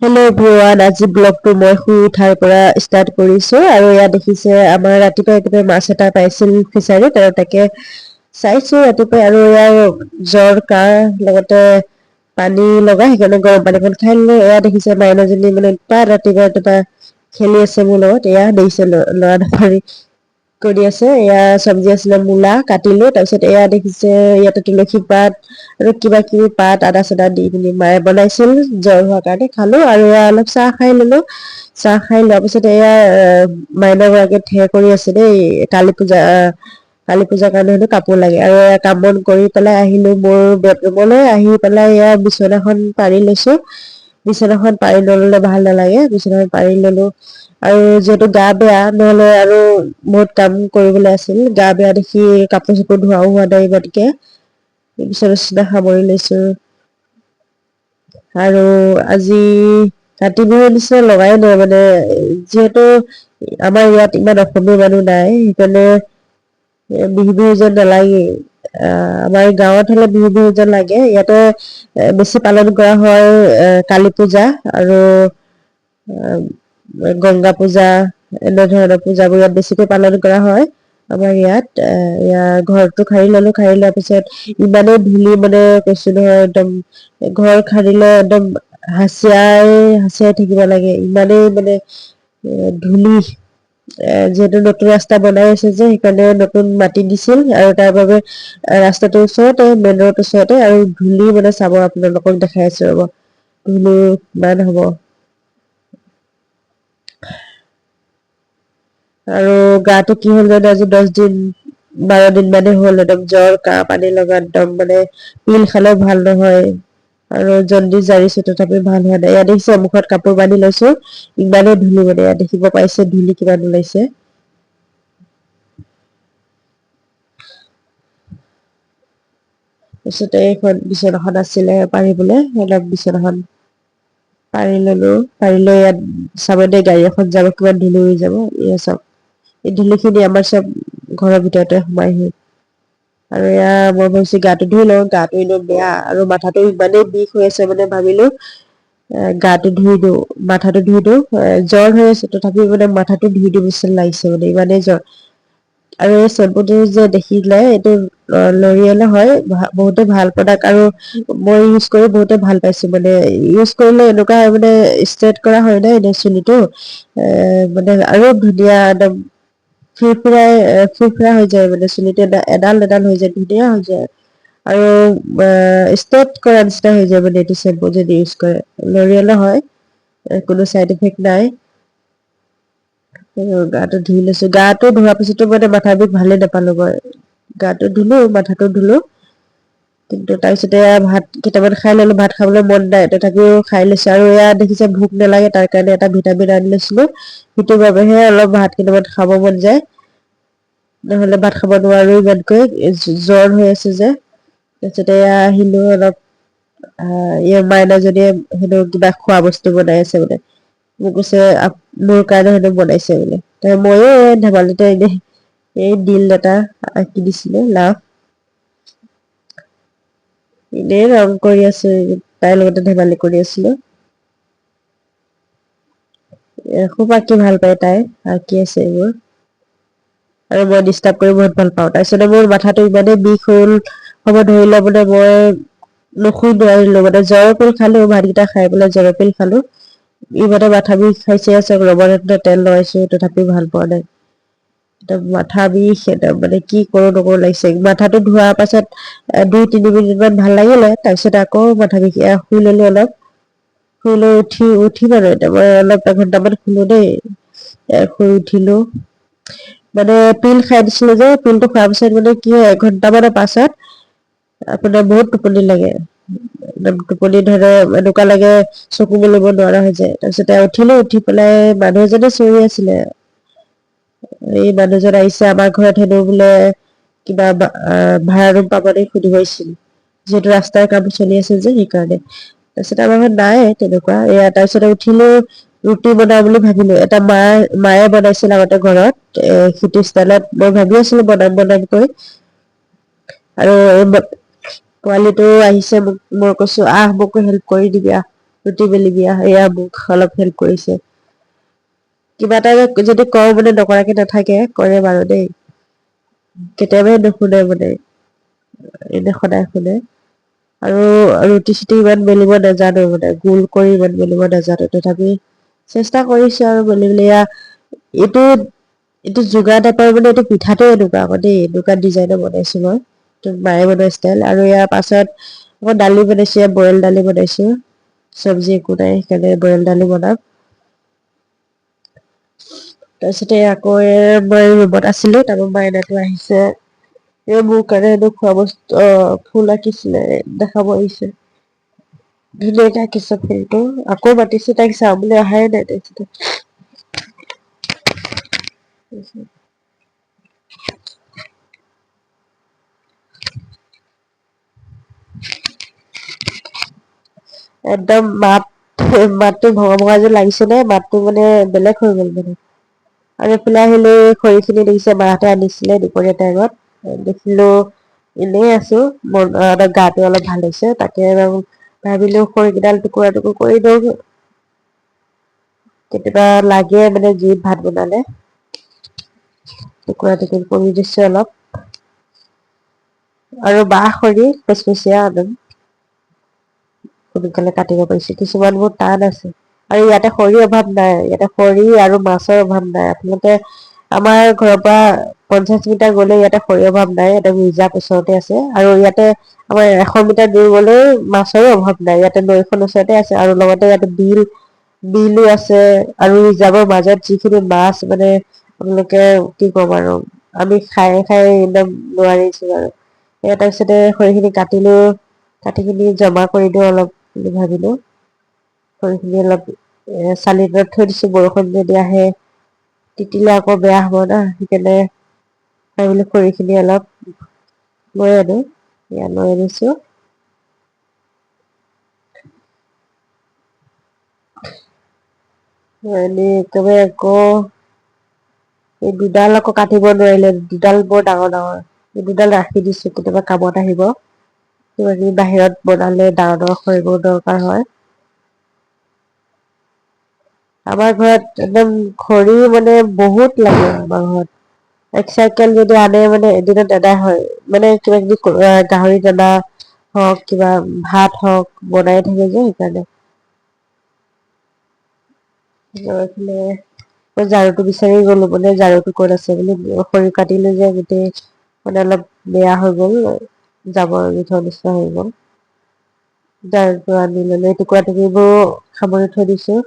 Hello everyone আজি ব্লগটো মই শুই উঠাৰ পৰা ষ্টাৰ্ট কৰিছো আৰু ইয়াত দেখিছে আমাৰ ৰাতিপুৱাই ৰাতিপুৱাই মাছ এটা পাইছিল ফিচাৰীত আৰু তাকে চাইছো ৰাতিপুৱাই আৰু ইয়াৰ জ্বৰ, কাহ লগতে পানী লগা সেইকাৰণে গৰম পানী অকণ খাই দিলো এয়া দেখিছে মাইনাজনী মানে উৎপাত ৰাতিপুৱা ৰাতিপুৱাই খেলি আছে মোৰ লগত। এয়া দেখিছে লৰা কৰি আছে, এয়া চব্জি আছিলে মূলা কাটিলো, তাৰপিছত এয়া দেখিছে ইয়াতে তুলসী পাত আৰু কিবা কিবি পাত আদা চাদা দি পিনি মায়ে বনাইছিল জ্বৰ হোৱাৰ কাৰণে খালো আৰু এয়া অলপ চাহ খাই ললো। চাহ খাই লোৱাৰ পিছত এয়া মাইনা গৰাকীয়ে থিয় কৰি আছে দেই, কালী পূজা কালী পূজাৰ কাৰণে হেনো কাপোৰ লাগে আৰু এ কাম বন কৰি পেলাই আহিলো, মোৰ বেডৰুমলৈ আহি পেলাই এয়া বিচনাখন পাৰি লৈছো। বিচনাখন পাৰি নললে ভালো নালাগে বিচনাখন পাৰি ললো। আৰু যিহেতু গা বেয়া, নহলে আৰু বহুত কাম কৰিবলৈ আছিল। গা বেয়া দেখি কাপোৰ চাপোৰ ধোৱাও হোৱা নাই ইমানকে। বিচনা চিচনা সামৰি লৈছো। আৰু আজি কাতি বিহুৰ নিচিনা লগাই নাই মানে যিহেতু আমাৰ ইয়াত ইমান অসমীয়া মানুহ নাই, সেইকাৰণে বিহু বিহু যেন নালাগেই আমাৰ গাঁৱত হলে বিহু বিহু যেন লাগে। ইয়াতে বেছি পালন কৰা হয় কালী পূজা আৰু গংগা পূজা এনেধৰণৰ পূজাবোৰ ইয়াত বেছিকৈ পালন কৰা হয় আমাৰ ইয়াত। ঘৰটো সাৰি ললো সাৰি লোৱাৰ পিছত ইমানেই ধূলি মানে কৈছো নহয় একদম ঘৰ সাৰিলে একদম হাচিয়াই হাচিয়াই থাকিব লাগে। ইমানেই মানে ধূলি। যিহেতু নতুন ৰাস্তা বনাই আছে যে সেইকাৰণে নতুন মাটি দিছিল আৰু তাৰ বাবে ৰাস্তাটোৰ ওচৰতে মেইন ৰোড ওচৰতে আৰু ধূলি মানে চাব আপোনালোকক দেখাই আছো ৰব। ধূলি কিমান হব। আৰু গাটো কি হ'ল জানো আজি দহ দিন বাৰ দিন মানে হ'ল একদম জ্বৰ কাহ পানী লগা একদম মানে পিল খালেও ভাল নহয়। আৰু জণ্ডিছ জাৰিছে তথাপিও ভালো হোৱা নাই। এয়া দেখিছে, মুখত কাপোৰ বান্ধি লৈছো। ইমানেই ধূলি মানে ইয়াত দেখিব পাইছে, ধূলি কিমান ওলাইছে। তাৰপিছতে এইখন বিচনাখন আছিলে পাৰিবলৈ, অলপ বিচনাখন পাৰি ললো, পাৰি লৈ ইয়াত চাব দেই গাড়ী এখন যাব, কিমান ধূলি উৰি যাব, এয়া চাওক। এই ধূলি খিনি আমাৰ চব ঘৰৰ ভিতৰতে সোমাইহি আৰু এয়া মই ভাবিছো গাটো ধুই লওঁ গাটো এনেও বেয়া আৰু মাথাটো ইমানেই বিষ হৈ আছে মানে ভাবিলো গাটো ধুই দিওঁ, মাথাটো ধুই দিওঁ জ্বৰ হৈ আছে, তথাপিও মানে মাথাটো ধুই দিও নিচিনা লাগিছে মানে ইমানেই জ্বৰ। আৰু এই চেম্পুটো যে দেখিলে, এইটো লৰিয়েলৰ হয় বহুতে ভালো প্ৰডাক্ট আৰু মই ইউজ কৰি বহুতে ভালো পাইছো মানে ইউজ কৰিলে এনেকুৱা মানে ষ্ট্ৰেট কৰা হয় ন, এনে চুলিটো? মানে আৰু ধুনীয়া একদম ফিৰফিৰাই ফিৰফিৰা হৈ যায় মানে চুলিটো এডাল এডাল হৈ যায়, ধুনীয়া হৈ যায়। আৰু ষ্ট্ৰেট কৰা নিচিনা হৈ যায় মানে এইটো চেম্পু যদি ইউজ কৰে। লৰিয়েলৰ হয় কোনো চাইড ইফেক্ট নাই। গাটো ধুই লৈছো। গাটো ধোৱাৰ পিছতো মানে মাথা বিষ ভালে নাপালো মই। গাটো ধুলো, মাথাটো ধুলো। কিন্তু তাৰপিছতে ভাত কেইটামান খাই ললো ভাত খাবলৈ মন নাই তথাপিও খাই লৈছো আৰু এয়া দেখিছে ভোক নালাগে তাৰ কাৰণে এটা ভিটামিন আনি লৈছিলো। সেইটো বাবেহে অলপ ভাত কেইটামান খাব মন যায়। নহলে ভাত খাব নোৱাৰো ইমানকৈ জ্বৰ হৈ আছে যে। তাৰপিছতে এয়া আহিলো অলপ মাইনাজনীয়ে হেনো কিবা খোৱা বস্তু বনাই আছে বোলে। মোক কৈছে মোৰ কাৰণে হেনো বনাইছে বোলে। ত মইয়ো ধেমালিতে এনেই এই দিল এটা আঁকি দিছিলো লাভ এনেই ৰং কৰি আছো, তাইৰ লগতে ধেমালি কৰি আছিলো। খুব আঁকি ভালো পায় তাই, আঁকি আছে এইবোৰ। আৰু মই ডিষ্টাৰ্ব কৰি বহুত ভালো পাওঁ। তাৰপিছতে মোৰ মাথাটো ইমানেই বিষ হ'ল, হ'ব ধৰিলে মানে মই নুশুই নোৱাৰিলো মানে জ্বৰৰ পিল খালো, ভাতকেইটা খাই পেলাই জ্বৰৰ পিল খালো। ইমানে মাথা বিষ খাইছে আছে ৰবৰ তেল লগাইছো, তথাপিও ভালো পোৱা নাই। মাথা বিষ মানে কি কৰো নকৰো লাগিছে। মাথাটো ধোৱাৰ পাছত দুই, তিনি মিনিট মান ভালো লাগিলে, তাৰপিছত আকৌ মাথা বিষ শুই ললো অলপ। শুই লৈ উঠি আৰু এতিয়া মই অলপ এঘন্টামান শুলো দেই। শুই উঠিলো। মানে পিল খাই দিছিলো যে, পিলটো খোৱাৰ পিছত মানে কি হয় এঘন্টা মানৰ পাছত আপোনাৰ বহুত টোপনি লাগে। একদম টোপনি ধৰে, এনেকুৱা লাগে, চকু মেলিব নোৱাৰা হৈ যায়। তাৰপিছতে উঠিলো, উঠি পেলাই মানুহ এজনে চিঞৰি আছিলে। এই মানুহজন আহিছে আমাৰ ঘৰত হেনো বোলে কিবা ভাড়া ৰুম নেকি সুধিব আহিছিল যিহেতু ৰাস্তাৰ কাম চলি আছে যে সেইকাৰণে। তাৰপিছত আমাৰ ঘৰত নাই তেনেকুৱা। এয়া তাৰপিছতে উঠিলো ৰুটি বনাও বুলি ভাবিলো। এটা মায় মায়ে বনাইছিল আগতে ঘৰত। সিটো ষ্টাইলত মই ভাবি আছিলো বনাম বনাম কৈ আৰু পোৱালিটো আহিছে মোক মই কৈছো আহ মোকো হেল্প কৰি দিবি আহ ৰুটি বেলিবি আহ এয়া মোক অলপ হেল্প কৰিছে। কিবা এটা যদি কওঁ মানে নকৰাকে নাথাকে কৰে বাৰু দেই। কেতিয়াবাই নুশুনে মানে এনে সদায় শুনে। আৰু ৰুটি চুটি ইমান বেলিব নাজানো মানে গোল কৰি ইমান বেলিব নাজানো। তথাপি চেষ্টা কৰিছো আৰু বেলিবলে এয়া এইটো এইটো যোগাৰ টাইপৰ মানে এইটো পিঠাটো এনেকুৱা আকৌ দেই এনেকুৱা ডিজাইনৰ বনাইছো মই। মায়ে বনোৱা ষ্টাইল আৰু ইয়াৰ পাছত আকৌ দালি বনাইছো বইল দালি বনাইছো। চব্জি একো নাই সেইকাৰণে বইল দালি বনাম। তাৰপিছতে আকৌ মই ৰুমত আছিলো তাৰ পৰা মাইনাটো আহিছে। এই মোৰ কাৰণে একো খোৱা বস্তু ফুল আঁকিছিলে দেখাব আহিছে। ধুনীয়াকে আঁকিছে ফুলটো আকৌ মাতিছে তাইক চাবলৈ অহাই নাই তাৰপিছতে। একদম মাত মাতটো ভঙা ভঙা যেন লাগিছে নে? মাতটো মানে বেলেগ হৈ গ'ল মানে। আৰু এইফালে আহিলো খৰি খিনি দেখিছে মাহঁতে আনিছিলে দুপৰীয়া টাইমত দেখিলো, এনেই আছো গাটো অলপ ভালো হৈছে, তাকে ভাবিলো খৰিকেইডাল টুকুৰা টুকুৰ কৰি দিও কেতিয়াবা লাগে মানে জুইত ভাত বনালে। টুকুৰা টুকুৰ কৰি দিছো অলপ। আৰু বাঁহ খৰি কচকচীয়া একদম সোনকালে কাটিব পাৰিছো, কিছুমান বহুত টান আছে। আৰু ইয়াতে খৰিৰ অভাৱ নাই, ইয়াতে খৰি আৰু মাছৰ অভাৱ নাই। আপোনালোকে আমাৰ ঘৰৰ পৰা পঞ্চাশ মিটাৰ গলে ইয়াতে খৰিৰ অভাৱ নাই, ইয়াতে ৰিজাৰ্ভ ওচৰতে আছে। আৰু ইয়াতে আমাৰ এশ মিটাৰ দূৰ গলেও মাছৰো অভাৱ নাই, ইয়াতে নৈখন ওচৰতে আছে। আৰু লগতে ইয়াতে বিল, বিলো আছে আৰু ৰিজাৰ্ভৰ মাজত যিখিনি মাছ মানে আপোনালোকে কি ক'ম আৰু, আমি খাই খাই একদম নোৱাৰিছো আৰু। এ তাৰ পিছতে খৰি খিনি কাটিলো কাটি খিনি জমা কৰি দিও অলপ বুলি ভাবিলো। খৰিখিনি অলপ চালি তলত থৈ দিছো বৰষুণ যদি আহে তিতিলে আকৌ বেয়া হব না সেইকাৰণে সেইবুলি খৰি খিনি অলপ লৈ আনো এয়া লৈ আনিছো। আনি একেবাৰে আকৌ এই দুডাল আকৌ কাটিব নোৱাৰিলে দুডাল বৰ ডাঙৰ ডাঙৰ এই দুডাল ৰাখি দিছো কেতিয়াবা কামত আহিব। কিবা কিবি বাহিৰত বনালে ডাঙৰ ডাঙৰ খৰিবোৰ দৰকাৰ হয়। আমাৰ ঘৰত একদম খৰি মানে বহুত লাগে আমাৰ ঘৰত। এক চাইকেল যদি আনে মানে এদিনত এদাই হয় মানে কিবা কিবি গাহৰি দানা হওক কিবা ভাত হওক বনাই থাকে যে সেইকাৰণে। এইফালে মই ঝাৰুটো বিচাৰি গলো মানে ঝাৰুটো ক'ত আছে বুলি খৰি কাটিলো যে গোটেই মানে অলপ বেয়া হৈ গ'ল জাবৰ জোথৰ নিচিনা হৈ গ'ল। ঝাৰুটো আনি ললে টুকুৰা টুকুৰিবোৰ সামৰি থৈ দিছো।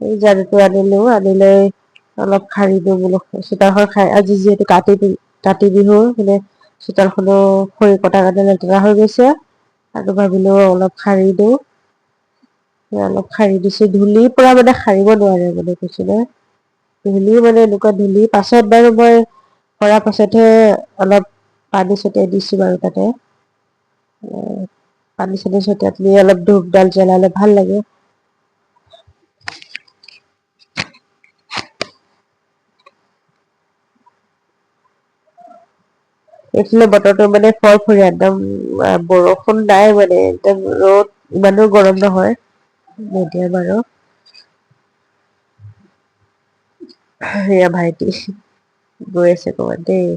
এই আনিলো আনি লৈ অলপ সাৰি দিও বোলো চোতালখন সাৰি আজি যিহেতু কাতি কাতি বিহু মানে চোতালখনো খৰি কটা কাৰণে লেতেৰা হৈ গৈছে আৰু ভাবিলো অলপ সাৰি দিও। অলপ সাৰি দিছো ধূলিৰ পৰা মানে সাৰিব নোৱাৰে মানে কৈছো নহয় ধূলি মানে এনেকুৱা ধূলি পাছত বাৰু মই সৰাৰ পাছতহে অলপ পানী ছটিয়াই দিছো বাৰু তাতে। পানী চানী ছটিয়াই অলপ ধূপডাল জ্বলালে ভাল লাগে। এইফালে বতৰটো মানে ফৰফৰীয়া একদম বৰষুণ নাই মানে একদম ৰ'দ ইমানো গৰম নহয় মডিয়াম আৰু এয়া ভাইটি গৈ আছে ক'ৰবাত দেই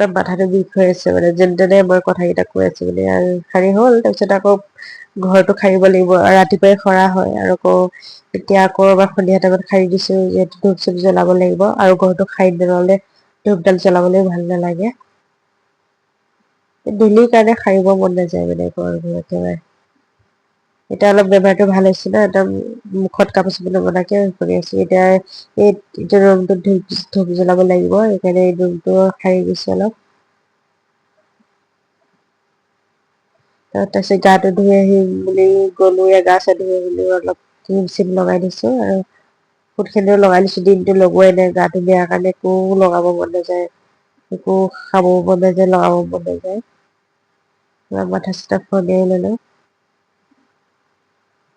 তাৰ মাথাটো বিষ হৈ আছে মানে যেনে তেনে মই কথা কেইটা কৈ আছো মানে আৰু সাৰি হ'ল তাৰপিছত আকৌ ঘৰটো সাৰিব লাগিব ৰাতিপুৱাই সৰা হয় আৰু আকৌ এতিয়া আকৌ এবাৰ সন্ধিয়া টাইমত সাৰি দিছো যিহেতু ধূপ চুপ জ্বলাব লাগিব আৰু ঘৰতো সাৰি নললে ধূপডাল জ্বলাবলে ভাল নালাগে। ধূলিৰ কাৰণে সাৰিব মন নাযায় মানে একেবাৰে। এতিয়া অলপ বেমাৰটো ভাল হৈছে ন একদম মুখত কাপোৰ চাপোৰ নমনাকে কৰি আছো। এতিয়া এই এতিয়া ৰুমটোত ধূপ ধূপ জ্বলাব লাগিব সেইকাৰণে এই ৰুমটো সাৰি দিছো অলপ। তাৰপিছত গাটো ধুই আহিম বুলি গলো গা চা ধুই আহিলো অলপ ক্ৰীম চিম লগাই দিছো আৰু খিনি লগাই দিছো দিনটো লগোৱাই নাই গাটো বেয়া কাৰণে একো লগাব মন নাযায় একো খাব মন নাযায় লগাব মন নাযায়। মাথা চাথা খজুৱাই ললো।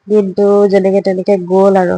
দিনটো যেনেকে তেনেকে গ'ল আৰু।